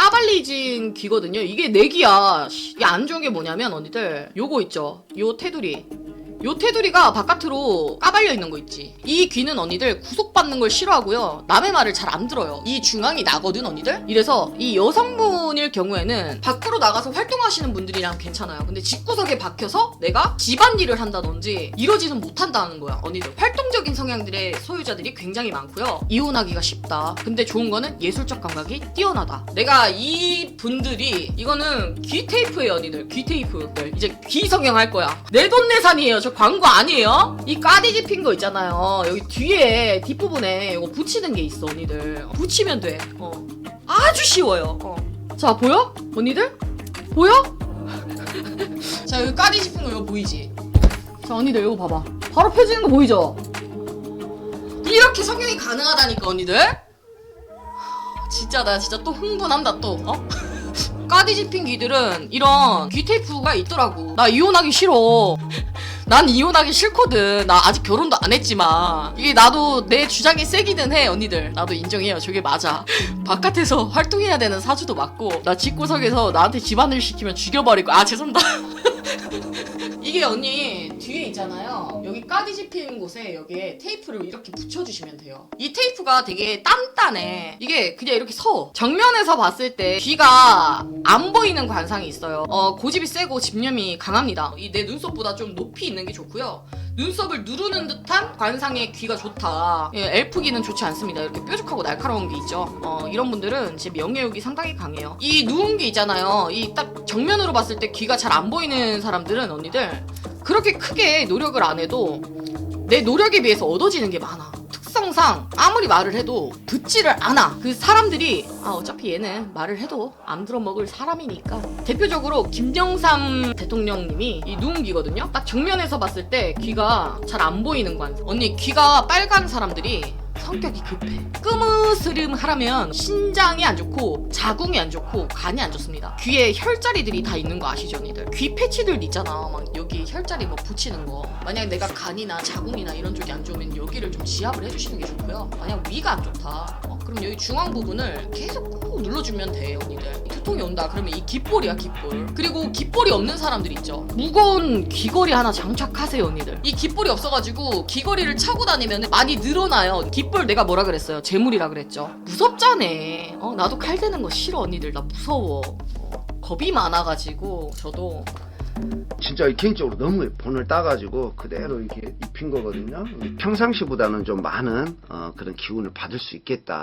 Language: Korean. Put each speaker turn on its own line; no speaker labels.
까발리진 귀거든요. 이게 내 귀야. 씨, 이게 안 좋은 게 뭐냐면 언니들 요거 있죠. 요 테두리. 요 테두리가 바깥으로 까발려 있는 거 있지. 이 귀는 언니들 구속받는 걸 싫어하고요. 남의 말을 잘 안 들어요. 이 중앙이 나거든 언니들. 이래서 이 여성분일 경우에는 밖으로 나가서 활동하시는 분들이랑 괜찮아요. 근데 집구석에 박혀서 내가 집안일을 한다든지 이러지는 못한다는 거야. 언니들 활동적인 성향들의 소유자들이 굉장히 많고요. 이혼하기가 쉽다. 근데 좋은 거는 예술적 감각이 뛰어나다. 내가 이 분들이 이거는 귀 테이프예요 언니들. 귀 테이프들. 이제 귀 성형 할 거야. 내 돈내산이에요. 저 광고 아니에요? 이 까디지 핀 거 있잖아요. 여기 뒤에 뒷부분에 이거 붙이는 게 있어 언니들. 붙이면 돼. 어. 아주 쉬워요. 어. 자 보여? 언니들? 보여? 자 여기 까디지 핀거 이거 보이지? 자 언니들 이거 봐봐. 바로 펴지는 거 보이죠? 이렇게 성형이 가능하다니까 언니들? 하, 진짜 나 진짜 또 흥분한다 또 어? 까디지 핀 귀들은 이런 귀 테이프가 있더라고 나 이혼하기 싫어 난 이혼하기 싫거든. 나 아직 결혼도 안 했지만. 이게 나도 내 주장이 세기는 해 언니들. 나도 인정해요. 저게 맞아. 바깥에서 활동해야 되는 사주도 맞고 나 집구석에서 나한테 집안일 시키면 죽여버리고 아 죄송합니다. 이게 언니 뒤에 있잖아요. 여기 까디지 피는 곳에 여기에 테이프를 이렇게 붙여주시면 돼요. 이 테이프가 되게 단단해. 이게 그냥 이렇게 서. 정면에서 봤을 때 귀가 안 보이는 관상이 있어요. 어, 고집이 세고 집념이 강합니다. 이 내 눈썹보다 좀 높이 있는 게 좋고요. 눈썹을 누르는 듯한 관상의 귀가 좋다. 예, 엘프 귀는 좋지 않습니다. 이렇게 뾰족하고 날카로운 게 있죠. 어, 이런 분들은 제 명예욕이 상당히 강해요. 이 누운 귀 있잖아요. 이 딱 정면으로 봤을 때 귀가 잘 안 보이는 사람들은 언니들 그렇게 크게 노력을 안 해도 내 노력에 비해서 얻어지는 게 많아. 특성상 아무리 말을 해도 듣지를 않아. 그 사람들이 아 어차피 얘는 말을 해도 안 들어먹을 사람이니까. 대표적으로 김정삼 대통령님이 이 누운 귀거든요. 딱 정면에서 봤을 때 귀가 잘 안 보이는 관. 언니 귀가 빨간 사람들이 성격이 급해. 끄무스름 하라면 신장이 안 좋고 자궁이 안 좋고 간이 안 좋습니다. 귀에 혈자리들이 다 있는 거 아시죠, 언니들? 귀 패치들 있잖아. 막 여기 혈자리 뭐 붙이는 거. 만약 내가 간이나 자궁이나 이런 쪽이 안 좋으면 여기를 좀 지압을 해주시는 게 좋고요. 만약 위가 안 좋다. 어, 그럼 여기 중앙 부분을 계속 꾹 눌러주면 돼, 언니들. 두통이 온다. 그러면 이 귓볼이야, 귓볼. 그리고 귓볼이 없는 사람들 있죠. 무거운 귀걸이 하나 장착하세요, 언니들. 이 귓볼이 없어가지고 귀걸이를 차고 다니면 많이 늘어나요. 귓볼 내가 뭐라 그랬어요? 재물이라 그랬죠. 무섭잖아. 어, 나도 칼 대는 거 싫어, 언니들. 나 무서워. 어, 겁이 많아가지고 저도
진짜 개인적으로 너무 본을 따가지고 그대로 이렇게 입힌 거거든요. 평상시보다는 좀 많은 어, 그런 기운을 받을 수 있겠다.